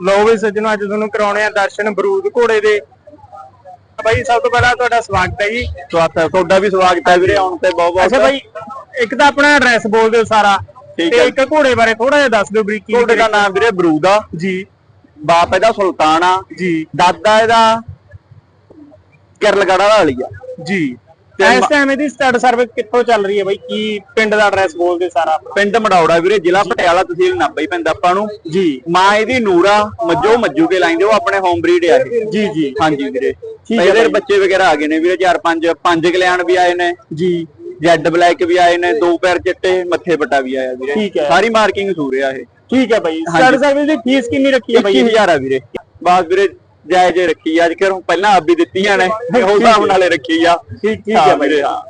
ਲੋ ਵੀ ਸੱਜਣੋ ਅੱਜ ਤੁਹਾਨੂੰ ਕਰਾਉਣੇ ਆ ਦਰਸ਼ਨ ਬਰੂਦ ਘੋੜੇ ਦੇ। ਬਾਈ ਸਭ ਤੋਂ ਪਹਿਲਾਂ ਤੁਹਾਡਾ ਸਵਾਗਤ ਹੈ ਜੀ। ਸਵਾਗਤ ਤੁਹਾਡਾ ਵੀ ਸਵਾਗਤ ਹੈ ਵੀਰੇ ਆਉਣ ਤੇ ਬਹੁਤ ਬਹੁਤ। ਅੱਛਾ ਬਾਈ ਇੱਕ ਤਾਂ ਆਪਣਾ ਐਡਰੈਸ ਬੋਲ ਦਿਓ ਸਾਰਾ ਤੇ। ਇੱਕ ਘੋੜੇ ਬਾਰੇ ਥੋੜਾ ਜਿਹਾ ਦੱਸ ਦਿਓ ਬਰੀਕੀ ਤੁਹਾਡੇ ਦਾ ਨਾਮ ਵੀਰੇ ਬਰੂਦ। ਆ ਜੀ। ਬਾਪ ਇਹਦਾ ਸੁਲਤਾਨ ਆ। ਜੀ। ਦਾਦਾ ਇਹਦਾ ਕਿਰਲਗੜਾ ਵਾਲੀ ਆ। ਜੀ। ਇਸ ਟਾਈਮ ਇਹਦੀ ਸਟਾਰਟ ਸਰਵਿਸ ਕਿੱਥੋਂ ਚੱਲ ਰਹੀ ਹੈ ਬਾਈ? ਕੀ ਪਿੰਡ ਦਾ ਐਡਰੈਸ ਬੋਲ ਦਿਓ ਸਾਰਾ ਪਿੰਡ ਮੜੌੜਾ ਵੀਰੇ ਜ਼ਿਲ੍ਹਾ ਪਟਿਆਲਾ ਤਹਿਸੀਲ ਨਾਭਾ ਹੀ ਪੈਂਦਾ ਆਪਾਂ ਨੂੰ। ਜੀ। ਮਾਂ ਇਹਦੀ ਨੂਰਾ ਮੱਜੋ ਮੱਜੂ ਕੇ ਲਾਈਂਦੇ ਉਹ ਆਪਣੇ ਹੋਮ ਬਰੀਡ ਆ ਇਹ। ਜੀ ਜੀ। ਹਾਂਜੀ ਵੀਰੇ। ਇਹਦੇ। ਬੱਚੇ ਵਗੈਰਾ ਆ ਗਏ ਨੇ ਵੀਰੇ ਚਾਰ ਪੰਜ ਪੰਜ ਕਲਿਆਣ ਵੀ ਆਏ ਨੇ। ਜੀ। ਜੈਡ ਬਲੈਕ ਵੀ ਆਏ ਨੇ ਦੋ ਪੈਰ ਚਿੱਟੇ ਮੱਥੇ ਪੱਟਾ ਵੀ ਆਇਆ ਵੀਰੇ। ਸਾਰੀ ਮਾਰਕਿੰਗ ਸੂਰਿਆ ਇਹ। ਠੀਕ ਹੈ ਬਾਈ। ਸਟਾਰਟ ਸਰਵਿਸ ਦੀ ਫੀਸ ਕਿੰਨੀ ਰੱਖੀ ਹੈ ਬਾਈ? 21000 ਆ ਵੀਰੇ। ਬਸ ਵੀਰੇ ਜਾਇਜ਼ ਰੱਖੀ ਆ ਅੱਜ ਕਿ ਪਹਿਲਾਂ ਆਬੀ ਦਿੱਤੀਆਂ ਨੇ ਉਹ ਹਿਸਾਬ ਨਾਲੇ ਰੱਖੀ ਆ। ਠੀਕ ਠੀਕ ਹੈ ਬਾਈ ਹਾਂ।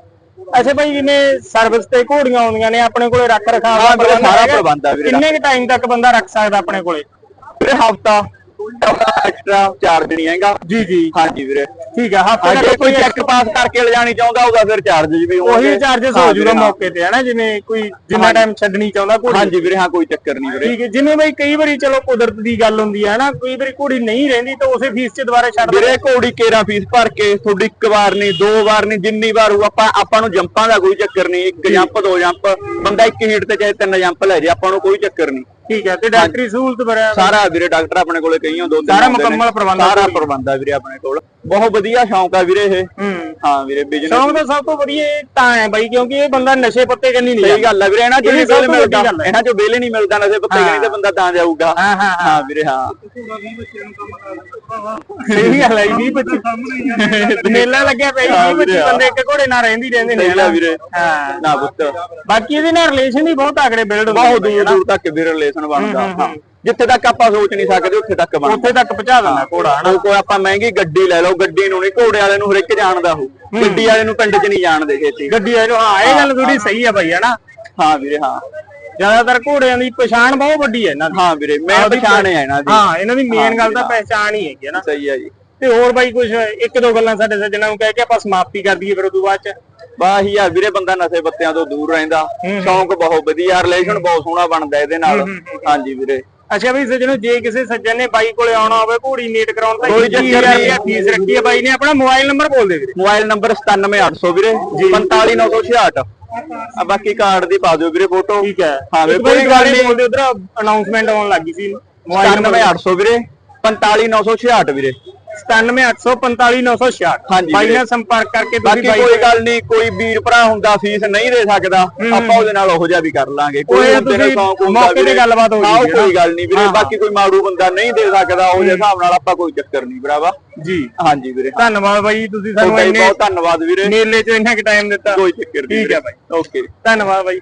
ਅੱਛਾ ਭਾਈ ਜਿਵੇਂ ਸਰਵਿਸ ਤੇ ਘੋੜੀਆਂ ਆਉਂਦੀਆਂ ਨੇ ਆਪਣੇ ਕੋਲੇ ਰੱਖ ਰਖਾਵ ਸਾਰਾ? ਪ੍ਰਬੰਧ ਆ ਵੀਰੇ। ਕਿੰਨੇ ਕ ਟਾਈਮ ਤੱਕ ਬੰਦਾ ਰੱਖ ਸਕਦਾ ਆਪਣੇ ਕੋਲੇ? ਵੀਰੇ ਹਫਤਾ। ਐਕਸਟਰਾ ਚਾਰਜ ਨਹੀਂ ਹੈਗਾ। ਜੀ ਜੀ। ਹਾਂਜੀ ਵੀਰੇ। ਠੀਕ ਹੈ ਹਫ਼ਤੇ ਹਾਂ ਜੇ ਤੱਕ ਕੋਈ ਚੈੱਕ ਪਾਸ ਕਰਕੇ ਲਿਜਾਣੀ ਚਾਹੁੰਦਾ ਉਹਦਾ ਫਿਰ ਚਾਰਜ ਵੀ ਹੋਣਗੇ। ਉਹੀ ਚਾਰजेस ਹਾਂ ਹੋ ਵੀਰੇ, ਜੂਗਾ ਹਾਂ। ਮੌਕੇ ਤੇ ਹੈ ਨਾ ਜਿਵੇਂ ਕੋਈ ਜਿੰਨਾ ਹਾਂਜੀ। ਟਾਈਮ ਛੱਡਣੀ ਚਾਹੁੰਦਾ ਘੋੜੀ। ਹਾਂਜੀ ਵੀਰੇ ਹਾਂ ਕੋਈ ਚੱਕਰ ਨਹੀਂ ਵੀਰੇ। ਠੀਕ ਹੈ ਜਿਵੇਂ ਬਈ ਕਈ ਵਾਰੀ ਚਲੋ ਕੁਦਰਤ ਦੀ ਗੱਲ ਹੁੰਦੀ ਹੈ ਨਾ ਕਈ ਵਾਰੀ ਘੋੜੀ ਨਹੀਂ ਰਹਿੰਦੀ ਤਾਂ ਉਸੇ ਫੀਸ 'ਚ ਦੁਬਾਰਾ ਛੱਡ ਦਿੰਦੇ ਵੀਰੇ ਘੋੜੀ ਕੇਰਾ ਫੀਸ ਭਰ ਕੇ ਤੁਹਾਡੀ ਇੱਕ ਵਾਰ ਨਹੀਂ ਦੋ ਵਾਰ ਨਹੀਂ ਜਿੰਨੀ ਵਾਰ ਆਪਾਂ ਨੂੰ ਜੰਪਾਂ ਦਾ ਕੋਈ ਚੱਕਰ ਨਹੀਂ ਇੱਕ ਜੰਪ ਦੋ ਜੰਪ ਬੰਦਾ ਇੱਕ ਹੀਟ ਤੇ ਚਾਹੇ ਤਿੰਨ ਜੰਪ ਲੈ ਜੇ ਆਪਾਂ ਨੂੰ ਕੋਈ ਚੱਕਰ ਨਹੀਂ। ਠੀਕ ਹੈ ਤੇ ਡਾਕਟਰੀ ਸਹੂਲਤ ਬੜਾ ਸਾਰਾ ਵੀਰੇ ਡਾਕਟਰ ਆਪਣੇ ਕੋਲੇ ਕਈਆਂ ਦੋ ਤਿੰਨ ਸਾਰਾ। ਮੁਕੰਮਲ ਪ੍ਰਬੰਧ ਆ ਸਾਰਾ। ਪ੍ਰਬੰਧ ਆ ਵੀਰੇ ਆਪਣੇ ਕੋਲ ਬਹੁਤ ਵਧੀਆ ਸ਼ੌਂਕ ਆ ਵੀਰੇ ਇਹ। ਹੂੰ। ਹਾਂ ਵੀਰੇ ਬਿਜ਼ਨਸ ਸ਼ੌਂਕ ਦਾ ਸਭ ਤੋਂ ਵਧੀਆ ਇਹ ਤਾਂ ਹੈ ਬਾਈ ਕਿਉਂਕਿ ਇਹ ਬੰਦਾ ਨਸ਼ੇ ਪੱਤੇ ਕੰਨੀ ਨਹੀਂ ਸਹੀ ਗੱਲ ਆ ਵੀਰੇ ਇਹਨਾਂ ਚੋਂ ਇਹ ਨਹੀਂ ਸਭ ਵੇਲੇ ਤੋਂ ਮਿਲਦਾ ਵੱਡੀ ਗੱਲ ਹੈ। ਇਹਨਾਂ ਚੋਂ ਵੇਲੇ ਨਹੀਂ ਮਿਲਦਾ ਨਸੇ ਪੱਤੇ ਹਾਂ। ਤੇ ਬੰਦਾ ਤਾਂ ਜਾਊਗਾ। ਹਾਂ ਹਾਂ ਹਾਂ। ਹਾਂ ਵੀਰੇ ਹਾਂ। ਸਹੀ ਗੱਲ ਹੈ ਜੀ ਬੱਚੇ ਮੇਲਾ ਲੱਗਿਆ ਪਿਆ ਹਾਂ ਜੀ ਬੱਚੇ ਹਾਂ। ਬੰਦੇ ਇੱਕ ਘੋੜੇ ਨਾਲ ਰਹਿੰਦੀ ਰਹਿੰਦੇ ਨੇ ਸਹੀ ਆ ਵੀਰੇ। ਹਾਂ। ਨਾ ਪੁੱਤ। ਬਾਕੀ ਇਹਦੇ ਨਾਲ ਰਿਲੇਸ਼ਨ ਵੀ ਬਹੁਤ ਆਗੜੇ ਬਿਲਡ ਹੁੰਦੇ ਬਹੁਤ ਨੇ ਦੂਰ ਦੂਰ ਤੱਕ ਵੀਰੇ ਰਿਲੇਸ਼ਨ ਬਣਦਾ ਹੂੰ, ਹੂੰ, ਹਾਂ। ਜਿੱਥੇ ਤੱਕ ਆਪਾਂ ਸੋਚ ਨਹੀਂ ਸਕਦੇ ਉੱਥੇ ਤੱਕ ਬਣਦਾ ਉੱਥੇ ਤੱਕ ਪਹੁੰਚਾ ਦਿੰਦਾ ਘੋੜਾ ਹਨਾ? ਕੋਈ ਆਪਾਂ ਮਹਿੰਗੀ ਗੱਡੀ ਲੈ ਲਓ ਗੱਡੀ ਨੂੰ ਨਹੀਂ ਘੋੜੇ ਵਾਲੇ ਨੂੰ ਹਰ ਇੱਕ ਜਾਣਦਾ ਹੋ। ਗੱਡੀ ਵਾਲੇ ਨੂੰ ਪਿੰਡ 'ਚ ਨਹੀਂ ਜਾਣਦੇ ਛੇਤੀ। ਗੱਡੀ ਜੋ ਹਾਂ ਇਹ ਗੱਲ ਥੋੜੀ ਸਹੀ ਆ ਭਾਈ ਹਨਾ? ਹਾਂ ਵੀਰੇ ਹਾਂ। ਜ਼ਿਆਦਾਤਰ ਘੋੜਿਆਂ ਦੀ ਪਛਾਣ ਬਹੁਤ ਵੱਡੀ ਹੈ ਇਹਨਾਂ ਦੀ। ਹਾਂ ਵੀਰੇ ਮੈਂ ਪਛਾਣ ਹੈ ਇਹਨਾਂ ਦੀ। ਹਾਂ ਇਹਨਾਂ ਦੀ ਮੇਨ ਗੱਲ ਤਾਂ। ਪਹਿਚਾਣ ਹੀ ਹੈਗੀ ਹੈ ਨਾ। ਸਹੀ ਹੈ ਜੀ। ਤੇ ਹੋਰ ਬਾਈ ਕੁਝ ਇੱਕ ਦੋ ਗੱਲਾਂ ਸਾਡੇ ਸੱਜਣਾ ਨੂੰ ਕਹਿ ਕੇ ਆਪਾਂ ਸਮਾਪਤੀ ਕਰ ਦਈਏ ਫਿਰ ਉਦੋਂ ਬਾਅਦ ਚ। ਬਾਹੀ ਆ ਵੀਰੇ ਬੰਦਾ ਨਸ਼ੇ ਪੱਤਿਆਂ ਤੋਂ ਦੂਰ ਰਹਿੰਦਾ। ਸ਼ੌਂਕ ਬਹੁਤ ਵਧੀਆ ਰਿਲੇਸ਼ਨ ਬਹੁਤ ਸੋਹਣਾ ਬਣਦਾ ਇਹਦੇ ਨਾਲ। ਹਾਂਜੀ ਵੀਰੇ। ਅੱਛਾ ਬਈ ਸੱਜਣੋ ਜੇ ਕਿਸੇ ਸੱਜਣ ਨੇ ਬਾਈ ਕੋਲੇ ਆਉਣਾ ਹੋਵੇ ਘੋੜੀ ਨੀਟ ਕਰਾਉਣ ਤਾਂ ਕੋਈ ਚੱਕਰ ਨਹੀਂ। ਫੀਸ ਰੱਖੀ ਹੈ ਬਾਈ ਨੇ ਆਪਣਾ ਮੋਬਾਈਲ ਨੰਬਰ ਬੋਲ ਦੇ ਵੀਰੇ। ਮੋਬਾਈਲ ਨੰਬਰ 97800 ਵੀਰੇ 45966 ਆ ਬਾਕੀ ਕਾਰਡ ਦੀ ਪਾ ਦਿਓ ਵੀਰੇ ਫੋਟੋ। ਠੀਕ ਹੈ। ਹਾਂ ਵਾਰੀ ਕੋਈ ਗੱਲ ਨਹੀਂ। ਬੋਲਦੇ ਉਧਰ ਅਨਾਉਂਸਮੈਂਟ ਆਉਣ ਲੱਗੀ ਸੀ। ਮੋਬਾਈਲ ਨੰਬਰ 97800 ਵੀਰੇ 45966 ਵੀਰੇ। 978454966 ਹਾਂਜੀ ਬਾਈ। ਨਾਲ ਸੰਪਰਕ ਕਰਕੇ ਬਾਕੀ ਕੋਈ ਗੱਲ ਨਹੀਂ ਕੋਈ ਵੀਰ ਭਰਾ ਹੁੰਦਾ ਫੀਸ ਨਹੀਂ ਦੇ ਸਕਦਾ ਆਪਾਂ ਉਹਦੇ ਨਾਲ ਉਹੋ ਜਿਹਾ ਵੀ ਕਰ ਲਾਂਗੇ। ਨੇ ਤੁਸੀਂ ਸ਼ੌਂਕ ਹੁੰਦਾ ਮੌਕੇ ਤੇ। ਗੱਲਬਾਤ ਹੋ ਨਾ। ਕੋਈ ਗੱਲ ਨਹੀਂ ਵੀਰੇ ਬਾਕੀ ਕੋਈ ਮਾੜੂ ਬੰਦਾ ਨਹੀਂ ਦੇ ਸਕਦਾ ਉਹ ਜਿਹੇ ਹਿਸਾਬ ਨਾਲ ਆਪਾਂ ਕੋਈ ਚੱਕਰ ਨਹੀਂ ਭਰਾਵਾ। ਜੀ। ਹਾਂਜੀ ਵੀਰੇ। ਧੰਨਵਾਦ ਬਾਈ ਤੁਸੀਂ ਸਾਨੂੰ ਇੰਨੇ ਬਹੁਤ ਧੰਨਵਾਦ ਵੀਰੇ। ਮੇਲੇ 'ਚ ਇੰਨਾ ਕੁ ਟਾਈਮ ਦਿੱਤਾ। ਕੋਈ ਚੱਕਰ ਨਹੀਂ ਠੀਕ ਹੈ ਬਾਈ। ਓਕੇ। ਧੰਨਵਾਦ ਬਾਈ।